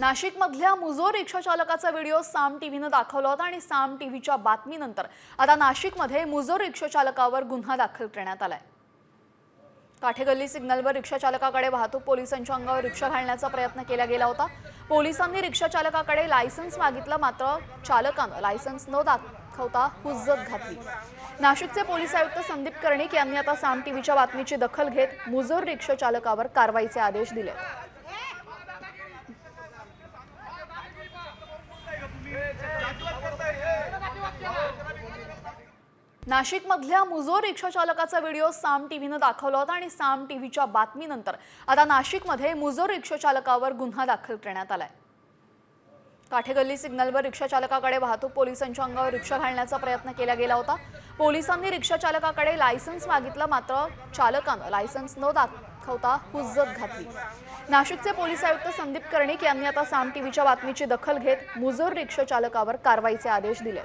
नाशिकमधल्या मुजो रिक्षा चालकाचा व्हिडिओ साम टीव्हीनं दाखवला होता आणि साम टीव्हीच्या बातमीनंतर आता नाशिकमध्ये मुजो रिक्षा चालकावर गुन्हा दाखल करण्यात आलाय. काठेगल्ली सिग्नलवर रिक्षा चालकाकडे वाहतूक पोलिसांच्या अंगावर रिक्षा घालण्याचा प्रयत्न केला गेला होता. पोलिसांनी रिक्षा चालकाकडे लायसन्स मागितलं मात्र चालकानं लायसन्स न दाखवता हुज्जत घातली. नाशिकचे पोलीस आयुक्त संदीप कर्णिक यांनी आता साम टीव्हीच्या बातमीची दखल घेत मुजोर रिक्षा चालकावर कारवाईचे आदेश दिले नाशिकमधल्या मुजो रिक्षा चालकाचा व्हिडिओ साम टीव्हीनं दाखवला होता आणि साम टीव्हीच्या बातमीनंतर आता नाशिकमध्ये मुजोर रिक्षा चालकावर गुन्हा दाखल करण्यात आलाय. काठेगल्ली सिग्नलवर रिक्षा चालकाकडे वाहतूक पोलिसांच्या अंगावर रिक्षा घालण्याचा प्रयत्न केला गेला होता. पोलिसांनी रिक्षा चालकाकडे लायसन्स मागितलं मात्र चालकानं लायसन्स न दाखवता हुज्जत घातली. नाशिकचे पोलीस आयुक्त संदीप कर्णिक यांनी आता साम टीव्हीच्या बातमीची दखल घेत मुजोर रिक्षा चालकावर कारवाईचे आदेश दिले